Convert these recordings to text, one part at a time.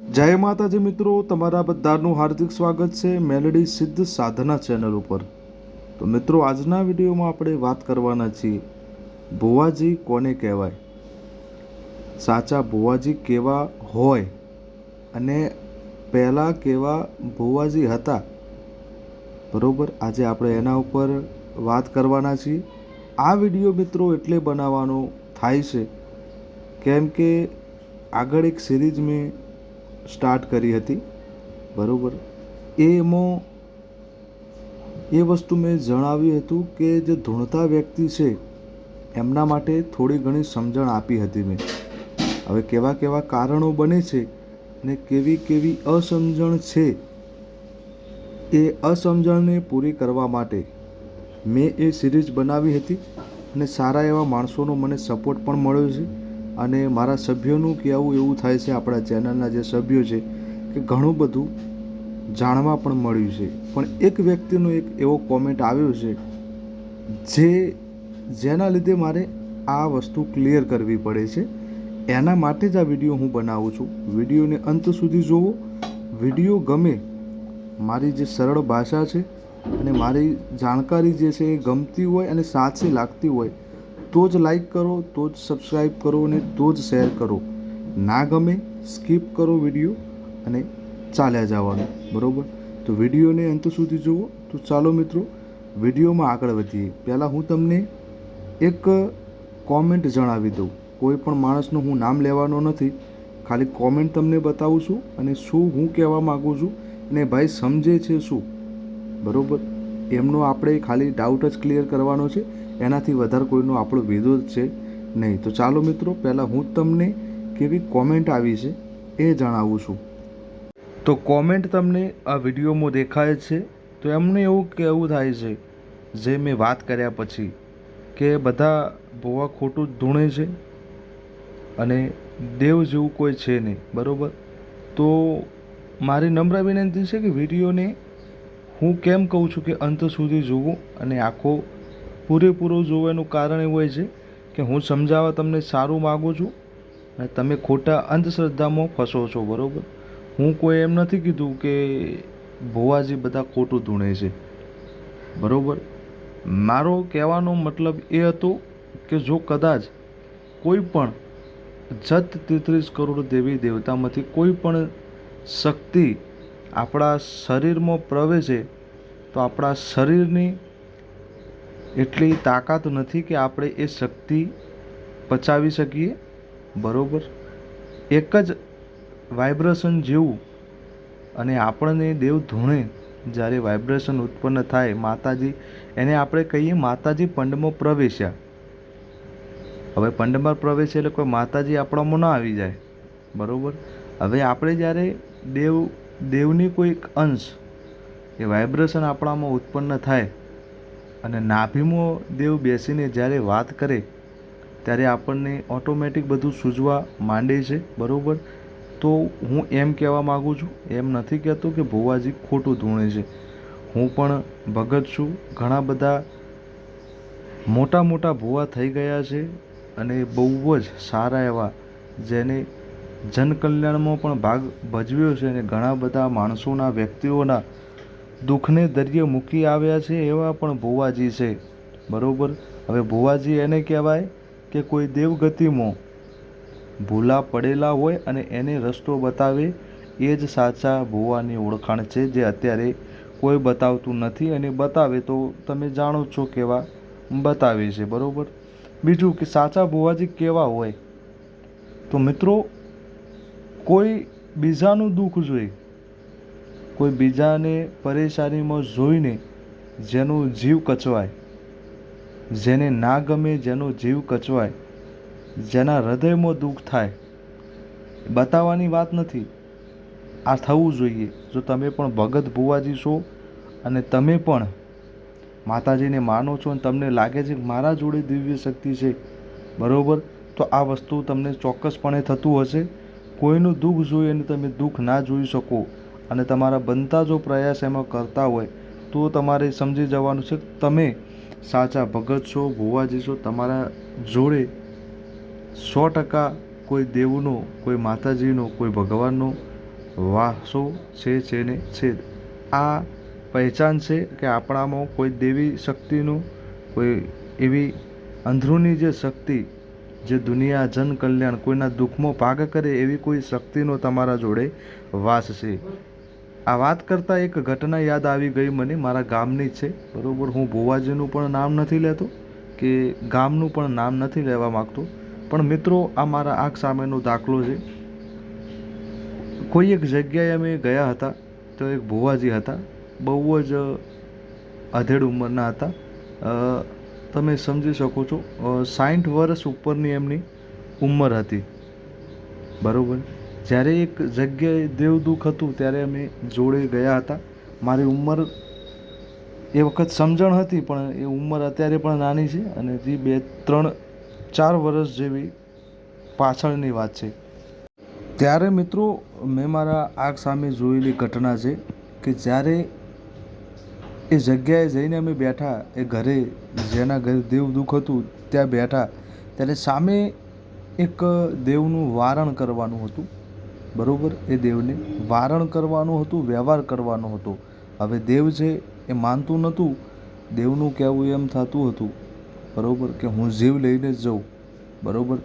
જય માતાજી મિત્રો, તમારા બધાનું હાર્દિક સ્વાગત છે મેલડી સિદ્ધ સાધના ચેનલ ઉપર. તો મિત્રો, આજના વિડીયોમાં આપણે વાત કરવાના છીએ, ભુવાજી કોને કહેવાય? સાચા ભુવાજી કેવા હોય અને પહેલાં કેવા ભુવાજી હતા? બરોબર, આજે આપણે એના ઉપર વાત કરવાના છીએ. આ વીડિયો મિત્રો એટલે બનાવવાનો થાય છે, કેમ કે આગળ એક સિરીઝ મેં સ્ટાર્ટ કરી હતી. બરાબર? એમાં એ વસ્તુ મેં જણાવ્યું હતું કે જે ધૂણતા વ્યક્તિ છે, એમના માટે થોડી ઘણી સમજણ આપી હતી મેં. હવે કેવા કેવા કારણો બને છે ને કેવી કેવી અસમજણ છે, એ અસમજણને પૂરી કરવા માટે મેં એ સિરીઝ બનાવી હતી અને સારા એવા માણસોનો મને સપોર્ટ પણ મળ્યો છે. અને મારા સભ્યોનું કહેવું એવું થાય છે, આપણા ચેનલના જે સભ્યો છે, કે ઘણું બધું જાણવા પણ મળ્યું છે. પણ એક વ્યક્તિનો એક એવો કોમેન્ટ આવ્યો છે, જે જેના લીધે મારે આ વસ્તુ ક્લિયર કરવી પડે છે. એના માટે જ આ વીડિયો હું બનાવું છું. વિડીયોને અંત સુધી જોવો વીડિયો ગમે મારી જે સરળ ભાષા છે અને મારી જાણકારી જે છે એ ગમતી હોય અને સાચી લાગતી હોય તો જ લાઈક કરો, તો જ સબસ્ક્રાઈબ કરો અને તો જ શેર કરો. ના ગમે સ્કીપ કરો વીડિયો અને ચાલ્યા જવાનું. બરાબર? તો વિડીયોને અંત સુધી જુઓ. તો ચાલો મિત્રો, વિડીયોમાં આગળ વધીએ. પહેલાં હું તમને એક કોમેન્ટ જણાવી દઉં. કોઈ પણ માણસનું હું નામ લેવાનો નથી. ખાલી કોમેન્ટ તમને બતાવું છું અને શું હું કહેવા માગું છું અને ભાઈ સમજે છે શું? બરાબર? એમનો આપણે ખાલી ડાઉટ જ ક્લિયર કરવાનો છે. એનાથી વધારે કોઈનો આપણો વિરોધ છે નહીં. તો ચાલો મિત્રો, પહેલાં હું તમને કેવી કોમેન્ટ આવી છે એ જણાવું છું. તો કોમેન્ટ તમને આ વિડીયોમાં દેખાય છે. તો એમને એવું કહેવું થાય છે, જે મેં વાત કર્યા પછી, કે બધા ભોવા ખોટું જ ધૂણે છે અને દેવ જેવું કોઈ છે નહીં. બરાબર? તો મારી નમ્ર વિનંતી છે કે વિડીયોને હું કેમ કહું છું કે અંત સુધી જોવો અને આખો પૂરેપૂરો જોવાનું કારણ એવું હોય છે કે હું સમજાવવા તમને સારું માગું છું અને તમે ખોટા અંધશ્રદ્ધામાં ફસો છો, બરાબર? હું કોઈ એમ નથી કીધું કે ભુવાજી બધા ખોટું ધૂણે છે, બરાબર? મારો કહેવાનો મતલબ એ હતો કે જો કદાચ કોઈ પણ જત તેત્રીસ કરોડ દેવી દેવતામાંથી કોઈ પણ શક્તિ આપણા શરીરમાં પ્રવેશે તો આપણા શરીરની એટલી તાકાત નથી કે આપણે એ શક્તિ પચાવી શકીએ. બરાબર? એક જ વાઇબ્રેશન જેવું અને આપણને દેવ ધૂણે જ્યારે વાઇબ્રેશન ઉત્પન્ન થાય, માતાજી, એને આપણે કહીએ માતાજી પંડમાં પ્રવેશ્યા. હવે પંડમાં પ્રવેશે એટલે કોઈ માતાજી આપણામાં ન આવી જાય. બરાબર? હવે આપણે જ્યારે દેવ, દેવની કોઈક અંશ એ વાઇબ્રેશન આપણામાં ઉત્પન્ન થાય અને નાભિમો દેવ બેસીને જ્યારે વાત કરે, ત્યારે આપણને ઓટોમેટિક બધું સૂઝવા માંડે છે, બરાબર? તો હું એમ કહેવા માગું છું, એમ નથી કહેતો કે ભુવાજી ખોટું ધૂણે છે. હું પણ ભગત છું, ઘણા બધા મોટા મોટા ભુવા થઈ ગયા છે અને બહુ જ સારા એવા, જેને જનકલ્યાણમાં પણ ભાગ ભજવ્યો છે અને ઘણા બધા માણસોના વ્યક્તિઓના દુઃખને દરિયે મૂકી આવ્યા છે એવા પણ ભુવાજી છે. બરાબર? હવે ભુવાજી એને કહેવાય કે કોઈ દેવગતિમાં ભૂલા પડેલા હોય અને એને રસ્તો બતાવે, એ જ સાચા ભુવાની ઓળખાણ છે જે અત્યારે કોઈ બતાવતું નથી અને બતાવે તો તમે જાણો છો કેવા બતાવે છે, બરાબર? બીજું કે સાચા ભુવાજી કેવા હોય? તો મિત્રો, કોઈ બીજાનું દુઃખ જોઈ કોઈ બીજાને પરેશાનીમાં જોઈને જેનો જીવ કચવાય, જેને ના ગમે જેનો જીવ કચવાય, જેના હૃદયમાં દુઃખ થાય, બતાવવાની વાત નથી. આ થવું જોઈએ. જો તમે પણ ભગત ભુવાજી છો અને તમે પણ માતાજીને માનો છો અને તમને લાગે છે કે મારા જોડે દિવ્ય શક્તિ છે, બરાબર? તો આ વસ્તુ તમને ચોક્કસપણે થતું હશે. કોઈનું દુઃખ જોઈ અને તમે દુઃખ ના જોઈ શકો. અને તમારા બનતા જો પ્રયાસ એમાં કરતા હોય, તો તમારે સમજી જવાનું છે તમે સાચા ભગત છો, ભુવાજી છો, તમારા જોડે સો ટકા કોઈ દેવનો, કોઈ માતાજીનો, કોઈ ભગવાનનો વાસો છે છે ને છે આ પહેચાન છે કે આપણામાં કોઈ દેવી શક્તિનું, કોઈ એવી અંદરૂની જે શક્તિ જે દુનિયા, જન કલ્યાણ કોઈના દુઃખમાં ભાગ કરે એવી કોઈ શક્તિનો તમારા જોડે વાસ છે. આ વાત કરતાં એક ઘટના યાદ આવી ગઈ મને, મારા ગામની જ છે. બરાબર, હું ભુવાજીનું પણ નામ નથી લેતો કે ગામનું પણ નામ નથી લેવા માગતો. પણ મિત્રો, આ મારા આંખ સામેનો દાખલો છે. કોઈ એક જગ્યાએ અમે ગયા હતા, તો એક ભુવાજી હતા, બહુ જ અધેડ ઉંમરના હતા. તમે સમજી શકો છો સાઠ વર્ષ ઉપરની એમની ઉંમર હતી. બરાબર? જ્યારે એક જગ્યાએ દેવદુખ હતું, ત્યારે અમે જોડે ગયા હતા. મારી ઉંમર એ વખત સમજણ હતી, પણ એ ઉંમર અત્યારે પણ નાની છે અને હજી બે, ત્રણ, ચાર વર્ષ જેવી પાછળની વાત છે. ત્યારે મિત્રો, મેં મારા આંખ સામે જોયેલી ઘટના છે કે જ્યારે એ જગ્યાએ જઈને અમે બેઠા, એ ઘરે, જેના ઘરે દેવ દુઃખ હતું, ત્યાં બેઠા, ત્યારે સામે એક દેવનું વારણ કરવાનું હતું. બરાબર? એ દેવને વારણ કરવાનું હતું, વ્યવહાર કરવાનો હતો. હવે દેવ છે એ માનતું નહોતું. દેવનું કહેવું એમ થતું હતું, બરાબર, કે હું જીવ લઈને જ જાઉં, બરાબર?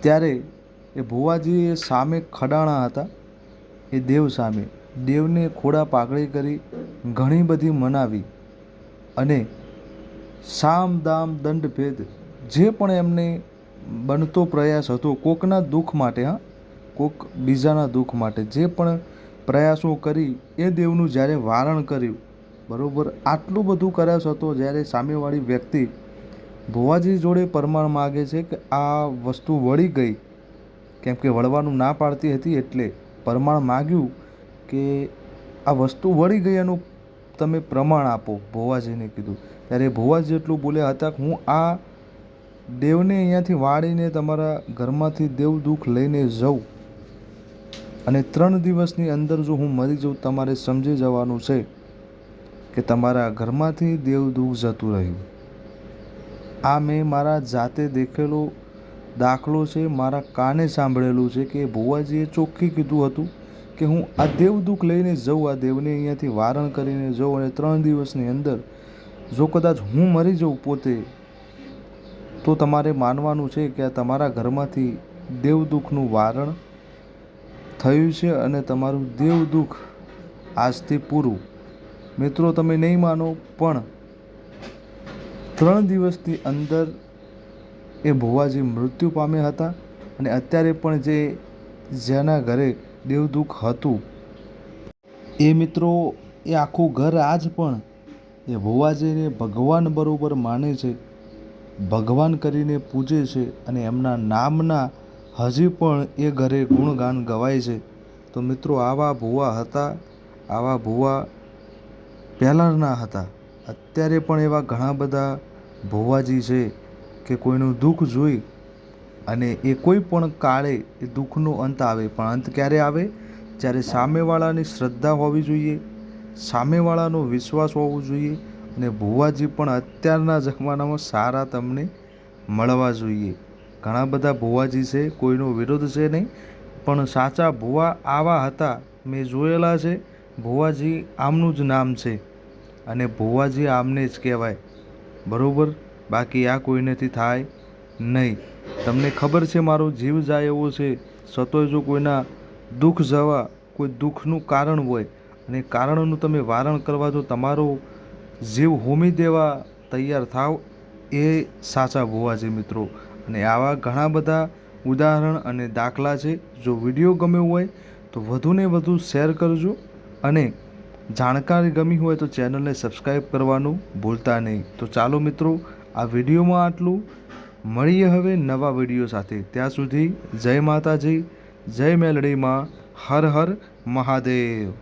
ત્યારે એ ભુવાજી એ સામે ખડાણા હતા. એ દેવ સામે. દેવને ખોડા પાઘડી કરી ઘણી બધી મનાવી અને સામ દામ દંડ ભેદ જે પણ એમને બનતો પ્રયાસ હતો, કોકના દુઃખ માટે, હા? કોક બીજાના દુઃખ માટે. જે પણ પ્રયાસો કરી, એ દેવનું જ્યારે વારણ કર્યું, બરાબર, આટલું બધું કર્યા છતો જ્યારે સામેવાળી વ્યક્તિ ભુવાજી જોડે પરમાણ માગે છે કે આ વસ્તુ વળી ગઈ, કેમ કે વળવાનું ના પાડતી હતી એટલે પરમાણ માગ્યું કે આ વસ્તુ વળી ગઈ એનું તમે પ્રમાણ આપો, ભુવાજીને કીધું. ત્યારે ભુવાજી એટલું બોલ્યા હતા કે હું આ દેવને અહીંયાથી વાળીને તમારા ઘરમાંથી દેવ દુઃખ લઈને જાઉં. અને ત્રણ દિવસની અંદર જો હું મરી જાઉં, તમારે સમજી જવાનું છે કે તમારા ઘરમાંથી દેવ દુઃખ જતું રહ્યું. આ મેં મારા જાતે દેખેલો દાખલો છે, મારા કાને સાંભળેલું છે કે ભુવાજીએ ચોખ્ખી કીધું હતું કે હું આ દેવ દુઃખ લઈને જાઉં, આ દેવને અહીંયાથી વારણ કરીને જાઉં અને ત્રણ દિવસની અંદર જો કદાચ હું મરી જાઉં પોતે, તો તમારે માનવાનું છે કે આ તમારા ઘરમાંથી દેવ દુઃખનું વારણ થયું છે અને તમારું દેવ દુઃખ આજથી પૂરું. મિત્રો, તમે નહીં માનો, પણ ત્રણ દિવસની અંદર એ ભુવાજી મૃત્યુ પામ્યા હતા અને અત્યારે પણ જે જેના ઘરે દેવદુઃખ હતું, એ મિત્રો, એ આખું ઘર આજ પણ એ ભુવાજીને ભગવાન બરોબર માને છે, ભગવાન કરીને પૂજે છે અને એમના નામના હજી પણ એ ઘરે ગુણગાન ગવાય છે. તો મિત્રો, આવા ભુવા હતા, આવા ભુવા પહેલાંના હતા. અત્યારે પણ એવા ઘણા બધા ભુવાજી છે કે કોઈનું દુઃખ જોઈ અને એ કોઈ પણ કાળે એ દુઃખનો અંત આવે. પણ અંત ક્યારે આવે? જ્યારે સામેવાળાની શ્રદ્ધા હોવી જોઈએ, સામેવાળાનો વિશ્વાસ હોવો જોઈએ અને ભુવાજી પણ અત્યારના જમાનામાં સારા તમને મળવા જોઈએ. ઘણા બધા ભુવાજી છે, કોઈનો વિરોધ છે નહીં, પણ સાચા ભુવા આવા હતા, મેં જોયેલા છે. ભુવાજી આમનું જ નામ છે અને ભુવાજી આમને જ કહેવાય. બરાબર? બાકી આ કોઈનેથી થાય નહીં. તમને ખબર છે મારો જીવ જાય એવો છે, સતોય જો કોઈના દુઃખ જવા, કોઈ દુઃખનું કારણ હોય અને કારણનું તમે વારણ કરવા જો તમારો જીવ હોમી દેવા તૈયાર થાવ, એ સાચા ભુવાજી મિત્રો. અને આવા ઘણા બધા ઉદાહરણ અને દાખલા છે. જો વીડિયો ગમ્યો હોય તો વધુને વધુ શેર કરજો અને જાણકારી ગમી હોય તો ચેનલને સબસ્ક્રાઈબ કરવાનું ભૂલતા નહીં. તો ચાલો મિત્રો, આ વિડીયોમાં આટલું. મળીએ હવે નવા વીડિયો સાથે. ત્યાં સુધી જય માતાજી, જય મેલડીમાં, હર હર મહાદેવ.